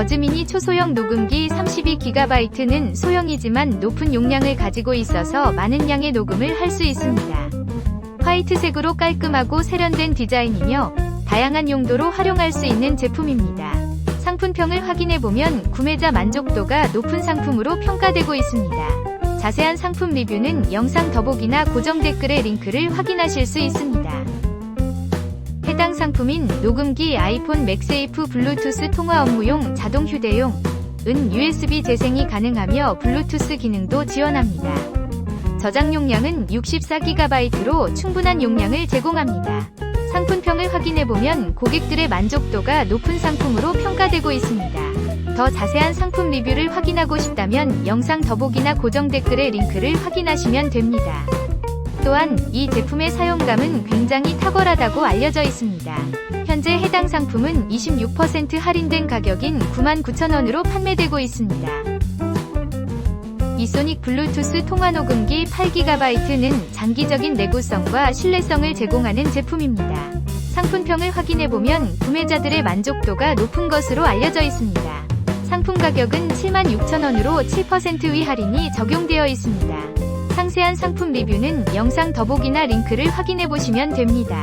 버즈미니 초소형 녹음기 32GB는 소형이지만 높은 용량을 가지고 있어서 많은 양의 녹음을 할 수 있습니다. 화이트색으로 깔끔하고 세련된 디자인이며 다양한 용도로 활용할 수 있는 제품입니다. 상품평을 확인해보면 구매자 만족도가 높은 상품으로 평가되고 있습니다. 자세한 상품 리뷰는 영상 더보기나 고정 댓글의 링크를 확인하실 수 있습니다. 해당 상품인 녹음기 아이폰 맥세이프 블루투스 통화 업무용 자동 휴대용 은 USB 재생이 가능하며 블루투스 기능도 지원합니다. 저장 용량은 64GB로 충분한 용량을 제공합니다. 상품평을 확인해보면 고객들의 만족도가 높은 상품으로 평가되고 있습니다. 더 자세한 상품 리뷰를 확인하고 싶다면 영상 더보기나 고정 댓글의 링크를 확인하시면 됩니다. 또한 이 제품의 사용감은 굉장히 탁월하다고 알려져 있습니다. 현재 해당 상품은 26% 할인된 가격인 99,000원으로 판매되고 있습니다. 이소닉 블루투스 통화 녹음기 8GB는 장기적인 내구성과 신뢰성을 제공하는 제품입니다. 상품평을 확인해보면 구매자들의 만족도가 높은 것으로 알려져 있습니다. 상품 가격은 76,000원으로 7%위 할인이 적용되어 있습니다. 상세한 상품 리뷰는 영상 더보기나 링크를 확인해 보시면 됩니다.